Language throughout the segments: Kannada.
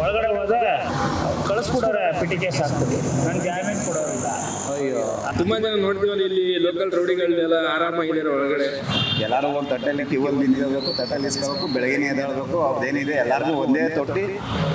ಒಳಗಡೆ ಹೋದ್ರೆ ಕಳಿಸ್ಬಿಡೋರೆ ಪಿಟಿ ಕೇಸ್ ಆಗ್ತದೆ ನನ್ಗೆ ಜಾಮೀನು ಕೊಡೋರಿಲ್ಲ ಅಯ್ಯೋ. ತುಂಬಾ ಜನ ನೋಡ್ತೀವಲ್ಲ ಇಲ್ಲಿ ಲೋಕಲ್ ರೌಡಿಗಳೆಲ್ಲ ಆರಾಮಾಗಿದ್ದಾರೆ ಒಳಗಡೆ. ಎಲ್ಲರೂ ಒಂದು ತಟ್ಟಲ್ಲಿ ಟಿವಲ್ ನಿಂದಿರಬೇಕು ತಟ್ಟಲ್ಲಿ ಇಸ್ಕೋಬೇಕು ಬೆಳಗ್ಗೆ ಎದ್ದೇಳಬೇಕು ಅವ್ರದ್ದೇನಿದೆ ಎಲ್ಲರಿಗೂ ಒಂದೇ ತೊಟ್ಟಿ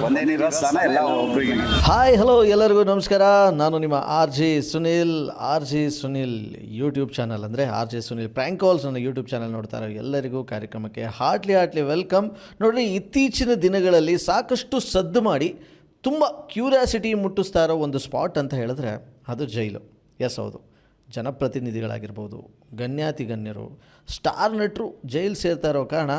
ಒಂದೇ ನೀರೋ ಸ್ಥಾನ ಎಲ್ಲ ಒಬ್ಬರಿಗೆ ಹಾಯ್ ಹಲೋ ಎಲ್ಲರಿಗೂ ನಮಸ್ಕಾರ. ನಾನು ನಿಮ್ಮ R G Sunil R G Sunil YouTube channel ಅಂದರೆ R G Sunil prank calls ನನ್ನ ಯೂಟ್ಯೂಬ್ ಚಾನಲ್ ನೋಡ್ತಾ ಇರೋ ಎಲ್ಲರಿಗೂ ಕಾರ್ಯಕ್ರಮಕ್ಕೆ ಹಾರ್ಟ್ಲಿ ಹಾರ್ಟ್ಲಿ ವೆಲ್ಕಮ್ ನೋಡ್ರಿ ಇತ್ತೀಚಿನ ದಿನಗಳಲ್ಲಿ ಸಾಕಷ್ಟು ಸದ್ದು ಮಾಡಿ ತುಂಬ ಕ್ಯೂರಿಯಾಸಿಟಿ ಮುಟ್ಟಿಸ್ತಾ ಇರೋ ಒಂದು ಸ್ಪಾಟ್ ಅಂತ ಹೇಳಿದ್ರೆ ಅದು ಜೈಲು. ಎಸ್ ಹೌದು. ಜನಪ್ರತಿನಿಧಿಗಳಾಗಿರ್ಬೋದು ಗಣ್ಯಾತಿ ಗಣ್ಯರು ಸ್ಟಾರ್ ನಟರು ಜೈಲು ಸೇರ್ತಾ ಇರೋ ಕಾರಣ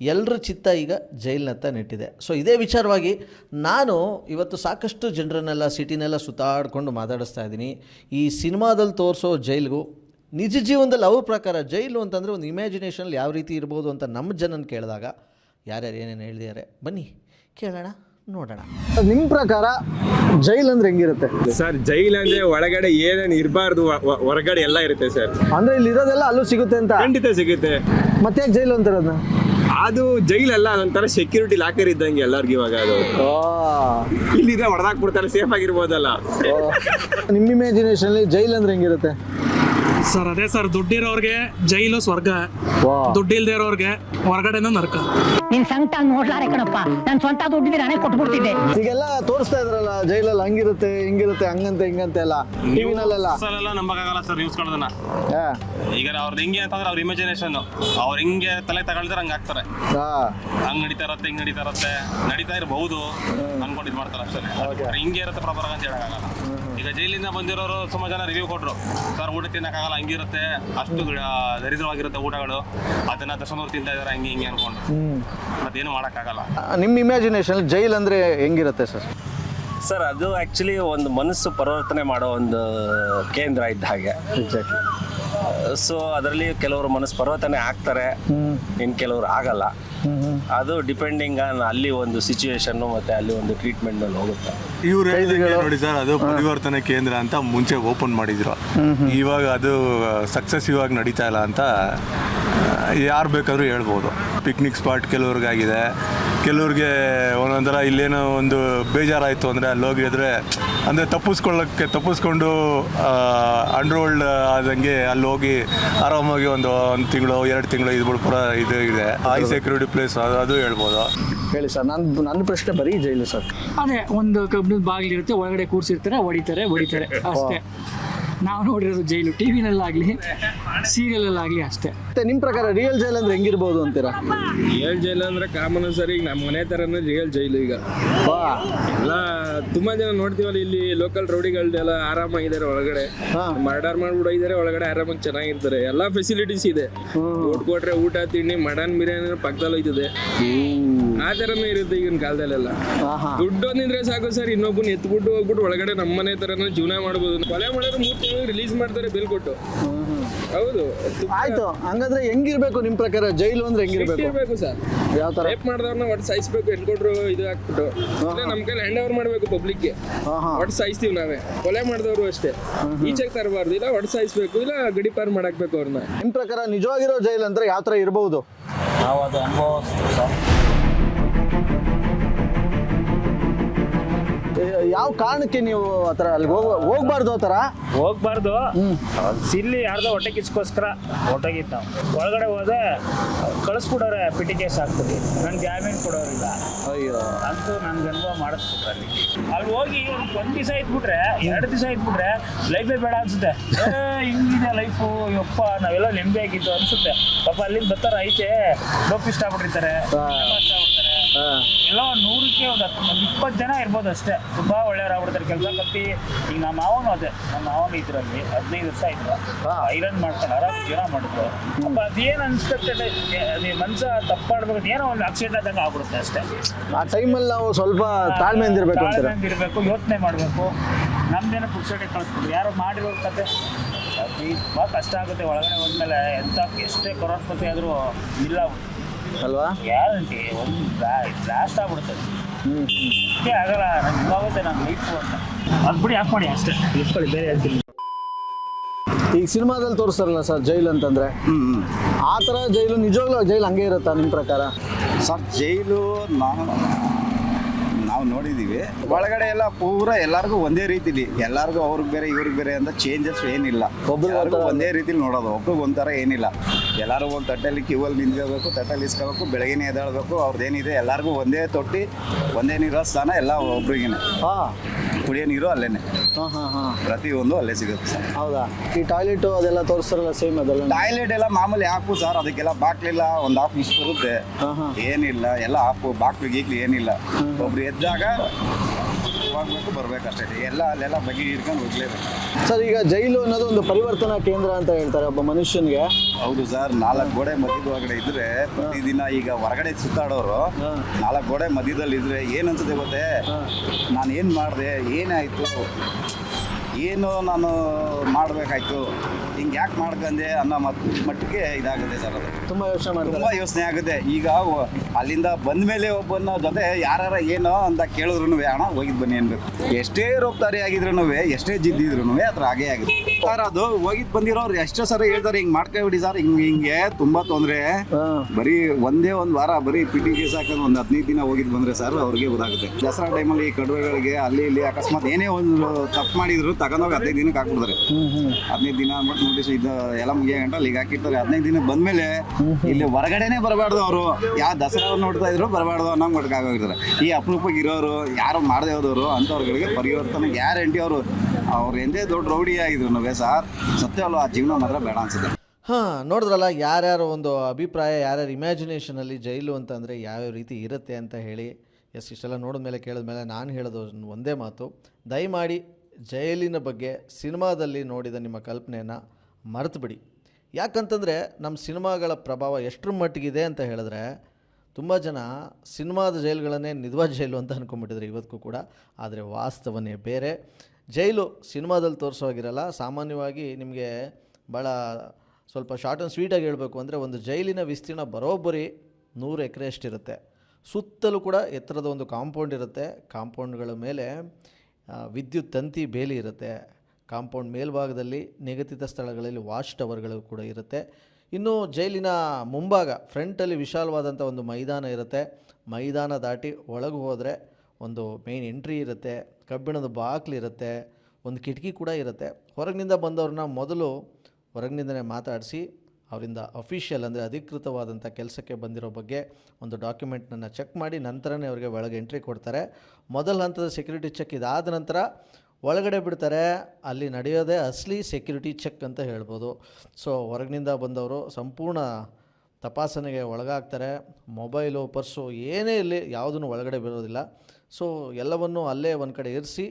ಎಲ್ಲರ ಚಿತ್ತ ಈಗ ಜೈಲಿನತ್ತ ನೆಟ್ಟಿದೆ. ಸೊ ಇದೇ ವಿಚಾರವಾಗಿ ನಾನು ಇವತ್ತು ಸಾಕಷ್ಟು ಜನರನ್ನೆಲ್ಲ, ಸಿಟಿನೆಲ್ಲ ಸುತ್ತಾಡ್ಕೊಂಡು ಮಾತಾಡಿಸ್ತಾ ಇದ್ದೀನಿ. ಈ ಸಿನಿಮಾದಲ್ಲಿ ತೋರಿಸೋ ಜೈಲಿಗೂ ನಿಜ ಜೀವನದಲ್ಲಿ ಅವ್ರ ಪ್ರಕಾರ ಜೈಲು ಅಂತಂದರೆ ಒಂದು ಇಮ್ಯಾಜಿನೇಷನಲ್ಲಿ ಯಾವ ರೀತಿ ಇರ್ಬೋದು ಅಂತ ನಮ್ಮ ಜನನ ಕೇಳಿದಾಗ, ಯಾರ್ಯಾರು ಏನೇನು ಹೇಳಿದ್ದಾರೆ? ಬನ್ನಿ, ಕೇಳೋಣ. ನೋಡೋಣ. ನಿಮ್ಮ ಪ್ರಕಾರ ಜೈಲ್ ಅಂದ್ರೆ ಹೆಂಗಿರುತ್ತೆ? ಸರ್ ಜೈಲ್ ಅಂದ್ರೆ ಒಳಗಡೆ ಏನೇನು ಇರಬಾರ್ದು ಹೊರಗಡೆ ಎಲ್ಲ ಇರುತ್ತೆ ಸರ್. ಅಂದ್ರೆ ಇಲ್ಲಿ ಇರೋದೆಲ್ಲ ಅಲ್ಲೂ ಸಿಗುತ್ತೆ ಅಂತ? ಖಂಡಿತ ಸಿಗುತ್ತೆ. ಮತ್ತೆ ಜೈಲು ಅಂತಾರದನ್ನ ಅದು ಜೈಲ್ ಅಲ್ಲ ಅದೊಂಥರ ಸೆಕ್ಯೂರಿಟಿ ಲಾಕರ್ ಇದ್ದಂಗೆ ಎಲ್ಲರಿಗೂ ಇವಾಗ ಅದು. ಇಲ್ಲಿದ್ರೆ ಹೊಡೆದಾಕ್ಬಿಡ್ತಾರೆ ಸೇಫ್ ಆಗಿರ್ಬೋದಲ್ಲ. ನಿಮ್ಮ ಇಮ್ಯಾಜಿನೇಷನ್ ಜೈಲ್ ಅಂದ್ರೆ ಹೆಂಗಿರುತ್ತೆ? ಸರ್ ಅದೇ ಸರ್ ದುಡ್ಡಿರೋರ್ಗೆ ಜೈಲು ಸ್ವರ್ಗ ದುಡ್ಡಿಲ್ದೇ ಇರೋರ್ಗೆ ಹೊರಗಡೆನ ನರ್ಕ. ನಿನ್ ಸಂಕಟ ನೋಡ್ಲಾರೆ ಕಣಪ್ಪ. ನನ್ ಸ್ವಂತ ದುಡ್ಡಿದ್ರೆ ನಾನೇ ಕೊಟ್ಬಿಡ್ತಿದ್ದೆ. ಈಗೆಲ್ಲ ತೋರಿಸ್ತಾ ಇದ್ರಲ್ಲ ಜೈಲಲ್ಲಿ ಹಂಗಿರುತ್ತೆ ಹಿಂಗಿರುತ್ತೆ ಹಂಗಂತೆ ಹಿಂಗಂತೆ ಎಲ್ಲ. ಟಿವಿನಲ್ಲೆಲ್ಲ ಎಲ್ಲ ನಂಬಕ್ಕಾಗಲ್ಲ ಸರ್ ನ್ಯೂಸ್ಗಳನ್ನ ಈಗ ಅವ್ರದ್ದು ಹೆಂಗೆ ಅಂತಂದ್ರೆ ಅವ್ರ ಇಮ್ಯಾಜಿನೇಷನ್ ಅವ್ರ ಹೆಂಗೆ ತಲೆ ತಗೊಳ್ತಾರೆ ಹಂಗೆ ಆಗ್ತಾರೆ. ಹಂಗ್ ನಡೀತಾ ಇರತ್ತೆ ಹಿಂಗ್ ನಡೀತಾ ಇರತ್ತೆ. ನಡೀತಾ ಇರಬಹುದು. ಅನ್ಕೊಂಡು ಇದು ಮಾಡ್ತಾರೆ ಅಷ್ಟೇ. ಹಿಂಗೆ ಇರುತ್ತೆ ಪ್ರಾಪರ್ ಅಂತ ಹೇಳಕ್ಕಾಗಲ್ಲ. ಈಗ ಜೈಲಿಂದ ಬಂದಿರೋರು ಸುಮಾರು ಜನ ರಿವ್ಯೂ ಕೊಟ್ರು. ಸರ್ ಊಟ ತಿನ್ನಕ್ಕಾಗಲ್ಲ ಹಂಗಿರುತ್ತೆ. ಅಷ್ಟು ದರಿದ್ರವಾಗಿರುತ್ತೆ ಊಟಗಳು. ಅದನ್ನ ದರ್ಶನವ್ರು ತಿಂತಾ ಇದಾರೆ ಹಂಗೆ ಹಿಂಗೆ ಅನ್ಕೊಂಡು. ಮತ್ತೇನು ಮಾಡೋಕ್ಕಾಗಲ್ಲ. ನಿಮ್ಮ ಇಮ್ಯಾಜಿನೇಷನ್ ಜೈಲ್ ಅಂದ್ರೆ ಹೆಂಗಿರುತ್ತೆ ಸರ್ ಸರ್ ಅದು ಆ್ಯಕ್ಚುಲಿ ಒಂದು ಮನಸ್ಸು ಪರಿವರ್ತನೆ ಮಾಡೋ ಒಂದು ಕೇಂದ್ರ ಇದ್ದ ಹಾಗೆ. ಎಕ್ಸಾಕ್ಟ್ಲಿ ಸೊ ಅದರಲ್ಲಿ ಕೆಲವರು ಮನಸ್ಸು ಪರಿವರ್ತನೆ ಆಗ್ತಾರೆ. ಇನ್ನು ಕೆಲವರು ಆಗಲ್ಲ. ಅದು ಡಿಪೆಂಡಿಂಗ್ ಆನ್ ಅಲ್ಲಿ ಒಂದು ಸಿಚುವೇಶನ್ನು ಮತ್ತೆ ಅಲ್ಲಿ ಒಂದು ಟ್ರೀಟ್ಮೆಂಟ್ ಮೇಲೆ ಹೋಗುತ್ತೆ. ಇವ್ರು ಹೇಳಿದಂಗೆ ನೋಡಿ ಸರ್ ಅದು ಪರಿವರ್ತನೆ ಕೇಂದ್ರ ಅಂತ ಮುಂಚೆ ಓಪನ್ ಮಾಡಿದ್ರು. ಇವಾಗ ಅದು ಸಕ್ಸೆಸಿವ್ ಆಗಿ ನಡೀತಾ ಇಲ್ಲ ಅಂತ ಯಾರು ಬೇಕಾದರೂ ಹೇಳ್ಬೋದು. ಪಿಕ್ನಿಕ್ ಸ್ಪಾಟ್ ಕೆಲವ್ರಿಗಾಗಿದೆ. ಕೆಲವ್ರಿಗೆ ಒಂದೊಂಥರ ಇಲ್ಲೇನೋ ಒಂದು ಬೇಜಾರಾಯಿತು ಅಂದರೆ ಅಲ್ಲಿ ಹೋಗಿದ್ರೆ ಅಂದರೆ ತಪ್ಪಿಸ್ಕೊಳ್ಳೋಕ್ಕೆ ತಪ್ಪಿಸ್ಕೊಂಡು ಅಂಡ್ರೋಲ್ಡ್ ಆದಂಗೆ ಅಲ್ಲಿ ಹೋಗಿ ಆರಾಮಾಗಿ ಒಂದು ಒಂದು ತಿಂಗಳು ಎರಡು ತಿಂಗಳು ಇದು ಪುರ ಇದು ಇದೆ. ಹೈ ಸೆಕ್ಯೂರಿಟಿ ಪ್ಲೇಸ್ ಅದು ಅದು ಹೇಳ್ಬೋದು. ಹೇಳಿ ಸರ್ ನನ್ನ ನನ್ನ ಪ್ರಶ್ನೆ ಬರೀ ಜೈಲು ಸರ್. ಅದೇ ಒಂದು ಕಬ್ಬಿಣದ ಬಾಗಿಲಿರುತ್ತೆ ಒಳಗಡೆ ಕೂರಿಸಿರ್ತಾರೆ ಹೊಡಿತಾರೆ ಹೊಡಿತಾರೆ ಅಷ್ಟೇ. ನಾವು ನೋಡಿರೋದು ಜೈಲು. ಟಿ ವಿನಲ್ಲಾಗಲಿ ಸೀರಿಯಲಲ್ಲಾಗಲಿ ಅಷ್ಟೇ. ಮತ್ತೆ ನಿಮ್ಮ ಪ್ರಕಾರ ರಿಯಲ್ ಜೈಲ್ ಅಂದ್ರೆ ಹೆಂಗಿರ್ಬೋದು ಅಂತೀರಾ? ರಿಯಲ್ ಜೈಲ್ ಅಂದ್ರೆ ಕಾಮನ್ ಸರ್ ಈಗ ನಮ್ಮ ಮನೆ ಥರನೇ ರಿಯಲ್ ಜೈಲು ಈಗ. ಎಲ್ಲ ತುಂಬಾ ಜನ ನೋಡ್ತೀವಲ್ಲ ಇಲ್ಲಿ ಲೋಕಲ್ ರೌಡಿಗಳೆಲ್ಲ ಆರಾಮಾಗಿದ್ದಾರೆ ಒಳಗಡೆ. ಮರ್ಡರ್ ಮಾಡ್ಬಿಡೋ ಇದಾರೆ ಒಳಗಡೆ ಆರಾಮಾಗಿ ಚೆನ್ನಾಗಿರ್ತಾರೆ. ಎಲ್ಲಾ ಫೆಸಿಲಿಟೀಸ್ ಇದೆ. ಊಟ ಕೊಟ್ರೆ ಊಟ ತಿಂಡಿ ಮಟನ್ ಬಿರಿಯಾನಿ ಪಕ್ಕದಲ್ಲಿ ಹೋಯ್ತದೆ. ಆ ಥರನೇ ಇರುತ್ತೆ ಈಗಿನ ಕಾಲದಲ್ಲೆಲ್ಲ. ದುಡ್ಡು ಒಂದಿದ್ರೆ ಸಾಕು ಸರ್ ಇನ್ನೊಬ್ಬನ ಎತ್ಬಿಟ್ಟು ಹೋಗ್ಬಿಟ್ಟು ಒಳಗಡೆ ನಮ್ಮ ಮನೆ ಥರನೇ ಜೀವನ ಮಾಡ್ಬೋದು. ಕೊಲೆ ಮಾಡಿದ್ರೆ ಮೂರು ತಿಂಗಳು ರಿಲೀಸ್ ಮಾಡ್ತಾರೆ ಬಿಲ್ ಕೊಟ್ಟು. ಹೌದು. ಆಯ್ತು ಹಂಗಂದ್ರೆ ಹೆಂಗಿರ್ಬೇಕು ನಿಮ್ ಪ್ರಕಾರ? ಜೈಲು ಅಂದ್ರೆ ಹೆಂಗಿರ್ಬೇಕು? ಇರ್ಬೇಕು ಸರ್? ಯಾವ ತರ? ರೇಪ್ ಮಾಡಿದವ್ರನ್ನ ಒಟ್ಟು ಸಾಯಿಸ್ಬೇಕು ಎನ್ಕೌಂಟ್ರು ಇದು ಹಾಕ್ಬಿಟ್ಟು. ಅಂದ್ರೆ ನಮ್ ಕೈಲಿ ಹ್ಯಾಂಡ್ ಓವರ್ ಮಾಡ್ಬೇಕು ಪಬ್ಲಿಕ್ಗೆ ಒಟ್ಟು ಸಾಯಿಸ್ತೀವಿ ನಾವೇ. ಕೊಲೆ ಮಾಡಿದವರು ಅಷ್ಟೇ. ಈಚೆಗೆ ತರಬಾರ್ದು. ಇಲ್ಲ ಒಟ್ಟು ಸಾಯಿಸ್ಬೇಕು ಇಲ್ಲ ಗಡಿಪಾರ್ ಮಾಡಾಕ್ಬೇಕು ಅವ್ರನ್ನ. ನಿಮ್ ಪ್ರಕಾರ ನಿಜವಾಗಿರೋ ಜೈಲ್ ಅಂದ್ರೆ ಯಾವ ತರ ಇರಬಹುದು ನಾವು ಅದು ಅನುಭವಿಸ್ತೀವಿ ಸರ್. ಯಾವ ಕಾರಣಕ್ಕೆ ನೀವು ಆತರ ಅಲ್ಲಿ ಹೋಗ ಹೋಗ್ಬಾರ್ದು ಆತರ ಹೋಗ್ಬಾರ್ದು. ಇಲ್ಲಿ ಯಾರ್ದೋ ಹೊಟ್ಟೆ ಕಿಚ್ಕೋಸ್ಕರ ಹೊಟ್ಟೋಗಿತ್ತು ನಾವು ಒಳಗಡೆ ಕಳಿಸ್ಬಿಡೋರೆ ಪಿಟಿ ಕೇಸ್ ಹಾಕ್ತೀವಿ ನನ್ಗೆ ಜಾಮೀನು ಕೊಡೋರಿಲ್ಲ. ಅಯ್ಯೋ. ಅಂತೂ ನನ್ಗೆ ಅನುಭವ ಮಾಡಿಸ್ಬಿಟ್ರೆ ಅಲ್ಲಿ. ಅಲ್ಲಿ ಹೋಗಿ ಒಂದ್ ದಿವಸ ಇದ್ಬಿಟ್ರೆ ಎರಡು ದಿವಸ ಇದ್ಬಿಟ್ರೆ ಲೈಫೇ ಬೇಡ ಅನ್ಸುತ್ತೆ. ಹಿಂಗಿದೆ ಲೈಫು ಯಪ್ಪ ನಾವೆಲ್ಲ ನೆಮ್ಮದಿ ಆಗಿದ್ದು ಅನ್ಸುತ್ತೆ. ಪಾಪ ಅಲ್ಲಿಂದ ಬರ್ತಾರ ಐತೆ. ಡೋಪ್ ಇಷ್ಟ ಆಗ್ಬಿಟ್ಟಿರ್ತಾರೆ ಎಲ್ಲ ಒಂದು ನೂರಕ್ಕೆ ಒಂದು ಹತ್ತು ಒಂದು ಇಪ್ಪತ್ತು ಜನ ಇರ್ಬೋದು ಅಷ್ಟೇ. ತುಂಬಾ ಒಳ್ಳೆಯವ್ರಾಗ್ಬಿಡ್ತಾರೆ ಕೆಲಸ ಕಲ್ತಿ ಈಗ ನಮ್ಮ ಮಾವನು ಅದೇ ನಮ್ಮ ಮಾವನ ಇದ್ರಲ್ಲಿ ಹದಿನೈದು ವರ್ಷ ಇದ್ರು. ಐರನ್ ಮಾಡ್ಕೊಂಡು ಆರಾಮ್ ಜೀವನ ಮಾಡಿದ್ರು. ಅಪ್ಪ ಅದೇನು ಅನ್ಸ್ಪೆಕ್ಟೆಡ್ ಮನ್ಸ ತಪ್ಪಾಡ್ಬೇಕು ಏನೋ ಒಂದು ಆಕ್ಸಿಡೆಂಟ್ ಆದಂಗೆ ಆಗ್ಬಿಡುತ್ತೆ ಅಷ್ಟೇ. ಆ ಟೈಮಲ್ಲಿ ನಾವು ಸ್ವಲ್ಪ ತಾಳ್ಮೆಯಿಂದ ಇರಬೇಕು ತಾಳ್ಮೆಯಿಂದ ಇರಬೇಕು ಯೋಚನೆ ಮಾಡಬೇಕು. ನಮ್ದೇನೋ ಪುಕ್ಸಟೆ ಕಳಿಸ್ಬಿಟ್ಟು ಯಾರು ಮಾಡಿರೋ ಕತೆ. ಅದು ತುಂಬ ಕಷ್ಟ ಆಗುತ್ತೆ. ಒಳಗಡೆ ಹೋದ್ಮೇಲೆ ಎಂಥ ಎಷ್ಟೇ ಕರೋಡ್ಪತಿ ಆದರೂ ಇಲ್ಲ. ಅಲ್ವಾ? ಗ್ಯಾರಂಟಿ ಒಂದು ಬ್ಲಾಸ್ಟ್ ಆಗ್ಬಿಡುತ್ತೆ. ಹ್ಞೂ ಆಗಲ್ಲ ನಂಗೆ ಇವಾಗುತ್ತೆ ನಾನು ಲೈಫು ಅಂತ ಅದು ಬಿಡಿ ಆಫ್ ಮಾಡಿ ಅಷ್ಟೇ. ಇಟ್ಕೊಳ್ಳಿ ಬೇರೆ ಹೇಳ್ತೀನಿ. ಈಗ ಸಿನಿಮಾದಲ್ಲಿ ತೋರಿಸ್ತಾರಲ್ಲ ಸರ್ ಜೈಲ್ ಅಂತಂದ್ರೆ? ಆ ಥರ ಜೈಲು ನಿಜವಾಗ್ಲೂ ಜೈಲು ಹಂಗೆ ಇರುತ್ತಾ ನಿಮ್ಮ ಪ್ರಕಾರ? ಸರ್ ಜೈಲು ನಾವು ನೋಡಿದೀವಿ. ಒಳಗಡೆ ಎಲ್ಲ ಪೂರ ಎಲ್ಲರಿಗೂ ಒಂದೇ ರೀತಿಲಿ. ಎಲ್ಲರಿಗೂ ಅವ್ರಿಗೆ ಬೇರೆ ಇವ್ರಿಗೆ ಬೇರೆ ಅಂತ ಚೇಂಜಸ್ ಏನಿಲ್ಲ. ಎಲ್ಲರಿಗೂ ಒಂದೇ ರೀತಿಲಿ ನೋಡೋದು. ಒಬ್ರಿಗೆ ಒಂಥರ ಏನಿಲ್ಲ. ಎಲ್ಲರೂ ಒಂದು ಕ್ಯೂ ಕ್ಯೂವಲ್ಲಿ ನಿಂತ್ಕೋಬೇಕು ತಟ್ಟಲ್ಲಿ ಇಸ್ಕೋಬೇಕು ಬೆಳಗ್ಗೆನೇ ಅವ್ರದ್ದು ಅವ್ರದ್ದೇನಿದೆ ಎಲ್ಲರಿಗೂ ಒಂದೇ ತೊಟ್ಟಿ ಒಂದೇ ನೀರ ಸ್ಥಾನ ಎಲ್ಲ ಒಬ್ರಿಗೇನೆ. ಹಾಂ. ಕುಡಿಯೋ ನೀರು ಅಲ್ಲೇನೆ. ಹಾಂ ಹಾಂ ಹಾಂ. ಪ್ರತಿಯೊಂದು ಅಲ್ಲೇ ಸಿಗುತ್ತೆ ಸರ್. ಹೌದಾ? ಈ ಟಾಯ್ಲೆಟ್ ಅದೆಲ್ಲ ತೋರಿಸ್ತಾರಲ್ಲ ಸೇಮ್ ಅದೆಲ್ಲ? ಟಾಯ್ಲೆಟ್ ಎಲ್ಲ ಮಾಮೂಲಿ ಹಾಕು ಸರ್ ಅದಕ್ಕೆಲ್ಲ ಬಾಕ್ಲಿಲ್ಲ ಒಂದು ಹಾಫ್ ಇಷ್ಟು ಬರುತ್ತೆ. ಹಾಂ ಹಾಂ. ಏನಿಲ್ಲ ಎಲ್ಲ ಹಾಕು ಬಾಕ್ಲು ಗೀಕ್ಲು ಏನಿಲ್ಲ. ಒಬ್ರು ಎದ್ದಾಗ ಹೋಗ್ಬೇಕು ಬರ್ಬೇಕಷ್ಟೇ. ಎಲ್ಲ ಅಲ್ಲೆಲ್ಲ ಬಗೆ ಹಿಡ್ಕೊಂಡು ಹೋಗ್ಲೇಬೇಕು. ಸರ್ ಈಗ ಜೈಲು ಅನ್ನೋದು ಒಂದು ಪರಿವರ್ತನಾ ಕೇಂದ್ರ ಅಂತ ಹೇಳ್ತಾರೆ ಒಬ್ಬ ಮನುಷ್ಯನಿಗೆ. ಹೌದು ಸರ್ ನಾಲ್ಕು ಗೋಡೆ ಮಧ್ಯದ ಒಳಗಡೆ ಇದ್ರೆ ಪ್ರತಿದಿನ ಈಗ ಹೊರಗಡೆ ಸುತ್ತಾಡೋರು ನಾಲ್ಕು ಗೋಡೆ ಮಧ್ಯದಲ್ಲಿ ಇದ್ರೆ ಏನ್ ಅನ್ಸುತ್ತೆ ಗೊತ್ತೇ? ನಾನು ಏನು ಮಾಡಿದೆ? ಏನಾಯ್ತು? ಏನು ನಾನು ಮಾಡಬೇಕಾಯ್ತು? ಹಿಂಗೆ ಯಾಕೆ ಮಾಡ್ಕೊಂಡೆ ಅನ್ನೋ ಮತ್ತು ಮಟ್ಟಿಗೆ ಇದಾಗುತ್ತೆ ಸರ್ ಅದು. ತುಂಬ ಯೋಚನೆ ಮಾಡ್ತಾರೆ. ತುಂಬಾ ಯೋಚನೆ ಆಗುತ್ತೆ. ಈಗ ಒ- ಅಲ್ಲಿಂದ ಬಂದ ಮೇಲೆ ಒಬ್ಬನ ಜೊತೆ ಯಾರ್ಯಾರ ಏನೋ ಅಂತ ಕೇಳಿದ್ರು ಅಣ್ಣ ಹೋಗಿದ್ ಬನ್ನಿ ಅನ್ಬೇಕು. ಎಷ್ಟೇ ರೋಗ್ತಾರಿ ಆಗಿದ್ರು ಎಷ್ಟೇ ಜಿದ್ದಿದ್ರು ಅದ್ರ ಹಾಗೆ ಆಗುತ್ತೆ. ಸರ್ ಅದು ಹೋಗಿದ್ ಬಂದಿರೋರು ಎಷ್ಟೋ ಸರಿ ಹೇಳ್ತಾರೆ ಹಿಂಗ್ ಮಾಡ್ಕೊಬಿಡಿ ಸರ್ ಹಿಂಗ್ ಹಿಂಗೆ ತುಂಬಾ ತೊಂದ್ರೆ. ಹಾಂ. ಬರೀ ಒಂದೇ ಒಂದ್ ವಾರ ಬರೀ ಪಿ ಟಿ ಕೇಸ್ ಹಾಕೋದು ಒಂದ್ ಹದಿನೈದು ದಿನ ಹೋಗಿದ್ ಬಂದ್ರೆ ಸರ್ ಅವ್ರಿಗೆ ಗೊತ್ತಾಗುತ್ತೆ. ದಸರಾ ಟೈಮಲ್ಲಿ ಕಡುವೆಗಳಿಗೆ ಅಲ್ಲಿ ಇಲ್ಲಿ ಅಕಸ್ಮಾತ್ ಏನೇ ಒಂದು ತಪ್ಪು ಮಾಡಿದ್ರು ತಗೊಂಡೋಗಿ ಹದಿನೈದು ದಿನಕ್ಕೆ ಹಾಕ್ಬಿಡ್ತಾರೆ. ಹದಿನೈದು ದಿನ ಅಂದ್ಬಿಟ್ಟು ನೋಟಿಸ್ ಇದು ಎಲ್ಲ ಮುಗಿಯ ಗಂಟ ಅಲ್ಲಿಗೆ ಹಾಕಿರ್ತಾರೆ. ಹದಿನೈದು ದಿನ ಬಂದ್ಮೇಲೆ ಇಲ್ಲಿ ಹೊರಗಡೆನೆ ಬರಬಾರ್ದು ಅವರು. ಯಾವ ದಸರಾ ನೋಡ್ತಾ ಇದ್ರು ಬರಬಾರ್ದು ಅನ್ನೋ ಮಟ್ಗೆ ಆಗೋಗಿರ್ತಾರೆ. ಈ ಅಪರೂಪಕ್ಕೆ ಇರೋರು, ಯಾರು ಮಾಡದೆ ಹೋದವರು ಅಂಥವ್ರುಗಳಿಗೆ ಪರಿವರ್ತನೆ ಗ್ಯಾರಂಟಿ ಅವರು. ಅವ್ರು ಎಂದೇ ದೊಡ್ಡ ರೌಡಿ ಆಗಿದ್ರು ನಾವೇ ಸತ್ಯ ಅಲ್ಲ ಆ ಜೀವನ ಮಾತ್ರ ಬೇಡ ಅನ್ಸುತ್ತೆ. ಹಾಂ, ನೋಡಿದ್ರಲ್ಲ, ಯಾರ್ಯಾರು ಒಂದು ಅಭಿಪ್ರಾಯ, ಯಾರ್ಯಾರ ಇಮ್ಯಾಜಿನೇಷನಲ್ಲಿ ಜೈಲು ಅಂತಂದರೆ ಯಾವ್ಯಾವ ರೀತಿ ಇರುತ್ತೆ ಅಂತ ಹೇಳಿ. ಎಸ್, ಇಷ್ಟೆಲ್ಲ ನೋಡಿದ ಮೇಲೆ ಕೇಳಿದ ಮೇಲೆ ನಾನು ಹೇಳೋದು ಒಂದೇ ಮಾತು. ದಯಮಾಡಿ ಜೈಲಿನ ಬಗ್ಗೆ ಸಿನಿಮಾದಲ್ಲಿ ನೋಡಿದ ನಿಮ್ಮ ಕಲ್ಪನೆಯನ್ನು ಮರೆತುಬಿಡಿ. ಯಾಕಂತಂದರೆ ನಮ್ಮ ಸಿನಿಮಾಗಳ ಪ್ರಭಾವ ಎಷ್ಟರ ಮಟ್ಟಿಗಿದೆ ಅಂತ ಹೇಳಿದ್ರೆ, ತುಂಬ ಜನ ಸಿನಿಮಾದ ಜೈಲುಗಳನ್ನೇ ನಿಜವಾದ ಜೈಲು ಅಂತ ಅಂದ್ಕೊಂಡ್ಬಿಟ್ಟಿದ್ರು ಇವತ್ತಿಗೂ ಕೂಡ. ಆದರೆ ವಾಸ್ತವನೇ ಬೇರೆ. ಜೈಲು ಸಿನಿಮಾದಲ್ಲಿ ತೋರಿಸೋಗಿರಲ್ಲ ಸಾಮಾನ್ಯವಾಗಿ ನಿಮಗೆ ಭಾಳ ಸ್ವಲ್ಪ ಶಾರ್ಟ್ ಆ್ಯಂಡ್ ಸ್ವೀಟಾಗಿ ಹೇಳಬೇಕು ಅಂದರೆ ಒಂದು ಜೈಲಿನ ವಿಸ್ತೀರ್ಣ ಬರೋಬ್ಬರಿ ನೂರು ಎಕರೆ ಅಷ್ಟಿರುತ್ತೆ. ಸುತ್ತಲೂ ಕೂಡ ಎತ್ತರದ ಒಂದು ಕಾಂಪೌಂಡ್ ಇರುತ್ತೆ. ಕಾಂಪೌಂಡ್ಗಳ ಮೇಲೆ ವಿದ್ಯುತ್ ತಂತಿ ಬೇಲಿ ಇರುತ್ತೆ. ಕಾಂಪೌಂಡ್ ಮೇಲ್ಭಾಗದಲ್ಲಿ ನಿಗದಿತ ಸ್ಥಳಗಳಲ್ಲಿ ವಾಚ್ ಟವರ್ಗಳು ಕೂಡ ಇರುತ್ತೆ. ಇನ್ನು ಜೈಲಿನ ಮುಂಭಾಗ, ಫ್ರಂಟಲ್ಲಿ ವಿಶಾಲವಾದಂಥ ಒಂದು ಮೈದಾನ ಇರುತ್ತೆ. ಮೈದಾನ ದಾಟಿ ಒಳಗೆ ಹೋದರೆ ಒಂದು ಮೇನ್ ಎಂಟ್ರಿ ಇರುತ್ತೆ. ಕಬ್ಬಿಣದ ಬಾಗಿಲಿರುತ್ತೆ ಒಂದು ಕಿಟಕಿ ಕೂಡ ಇರುತ್ತೆ. ಹೊರಗಿನಿಂದ ಬಂದವ್ರನ್ನ ಮೊದಲು ಹೊರಗಿನಿಂದನೇ ಮಾತಾಡಿಸಿ ಅವರಿಂದ ಅಫಿಷಿಯಲ್ ಅಂದರೆ ಅಧಿಕೃತವಾದಂಥ ಕೆಲಸಕ್ಕೆ ಬಂದಿರೋ ಬಗ್ಗೆ ಒಂದು ಡಾಕ್ಯುಮೆಂಟ್ನನ್ನು ಚೆಕ್ ಮಾಡಿ ನಂತರನೇ ಅವರಿಗೆ ಒಳಗೆ ಎಂಟ್ರಿ ಕೊಡ್ತಾರೆ. ಮೊದಲ ಹಂತದ ಸೆಕ್ಯೂರಿಟಿ ಚೆಕ್ ಇದಾದ ನಂತರ ಒಳಗಡೆ ಬಿಡ್ತಾರೆ. ಅಲ್ಲಿ ನಡೆಯೋದೇ ಅಸಲಿ ಸೆಕ್ಯೂರಿಟಿ ಚೆಕ್ ಅಂತ ಹೇಳ್ಬೋದು. ಸೊ ಹೊರಗಿನಿಂದ ಬಂದವರು ಸಂಪೂರ್ಣ ತಪಾಸಣೆಗೆ ಒಳಗಾಗ್ತಾರೆ. ಮೊಬೈಲು ಪರ್ಸು ಏನೇ ಇರಲಿ ಯಾವುದನ್ನು ಒಳಗಡೆ ಬರೋದಿಲ್ಲ ಸೊ ಎಲ್ಲವನ್ನು ಅಲ್ಲೇ ಒಂದು ಕಡೆ ಇರಿಸಿ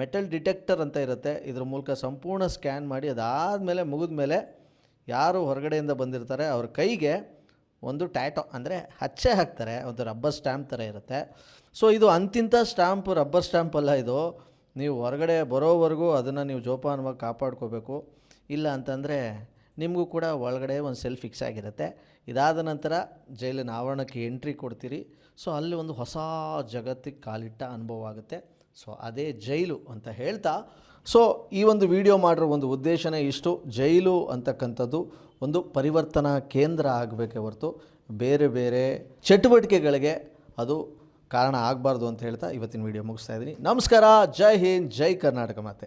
ಮೆಟಲ್ ಡಿಟೆಕ್ಟರ್ ಅಂತ ಇರುತ್ತೆ. ಇದ್ರ ಮೂಲಕ ಸಂಪೂರ್ಣ ಸ್ಕ್ಯಾನ್ ಮಾಡಿ ಅದಾದಮೇಲೆ ಮುಗಿದ ಮೇಲೆ ಯಾರು ಹೊರಗಡೆಯಿಂದ ಬಂದಿರ್ತಾರೆ, ಅವ್ರ ಕೈಗೆ ಒಂದು ಟ್ಯಾಟೋ, ಅಂದರೆ ಹಚ್ಚೆ ಹಾಕ್ತಾರೆ, ಒಂದು ರಬ್ಬರ್ ಸ್ಟ್ಯಾಂಪ್ ಥರ ಇರುತ್ತೆ. ಸೊ ಇದು ಅಂತಿಂಥ ಸ್ಟ್ಯಾಂಪ್, ರಬ್ಬರ್ ಸ್ಟ್ಯಾಂಪ್ ಅಲ್ಲ ಇದು. ನೀವು ಹೊರಗಡೆ ಬರೋವರೆಗೂ ಅದನ್ನು ನೀವು ಜೋಪಾನವಾಗಿ ಕಾಪಾಡ್ಕೋಬೇಕು. ಇಲ್ಲ ಅಂತಂದರೆ ನಿಮಗೂ ಕೂಡ ಒಳಗಡೆ ಒಂದು ಸೆಲ್ ಫಿಕ್ಸ್ ಆಗಿರುತ್ತೆ. ಇದಾದ ನಂತರ ಜೈಲಿನ ಆವರಣಕ್ಕೆ ಎಂಟ್ರಿ ಕೊಡ್ತೀರಿ. ಸೊ ಅಲ್ಲಿ ಒಂದು ಹೊಸ ಜಗತ್ತಿಗೆ ಕಾಲಿಟ್ಟ ಅನುಭವ ಆಗುತ್ತೆ. ಸೊ ಅದೇ ಜೈಲು ಅಂತ ಹೇಳ್ತಾ ಸೊ ಈ ಒಂದು ವಿಡಿಯೋ ಮಾಡಿರೋ ಒಂದು ಉದ್ದೇಶನೇ ಇಷ್ಟು. ಜೈಲು ಅಂತಕ್ಕಂಥದ್ದು ಒಂದು ಪರಿವರ್ತನಾ ಕೇಂದ್ರ ಆಗಬೇಕೇ ಹೊರತು ಬೇರೆ ಬೇರೆ ಚಟುವಟಿಕೆಗಳಿಗೆ ಅದು ಕಾರಣ ಆಗಬಾರ್ದು ಅಂತ ಹೇಳ್ತಾ ಇವತ್ತಿನ ವಿಡಿಯೋ ಮುಗಿಸ್ತಾ ಇದ್ದೀನಿ. ನಮಸ್ಕಾರ. ಜೈ ಹಿಂದ್, ಜೈ ಕರ್ನಾಟಕ ಮಾತೆ.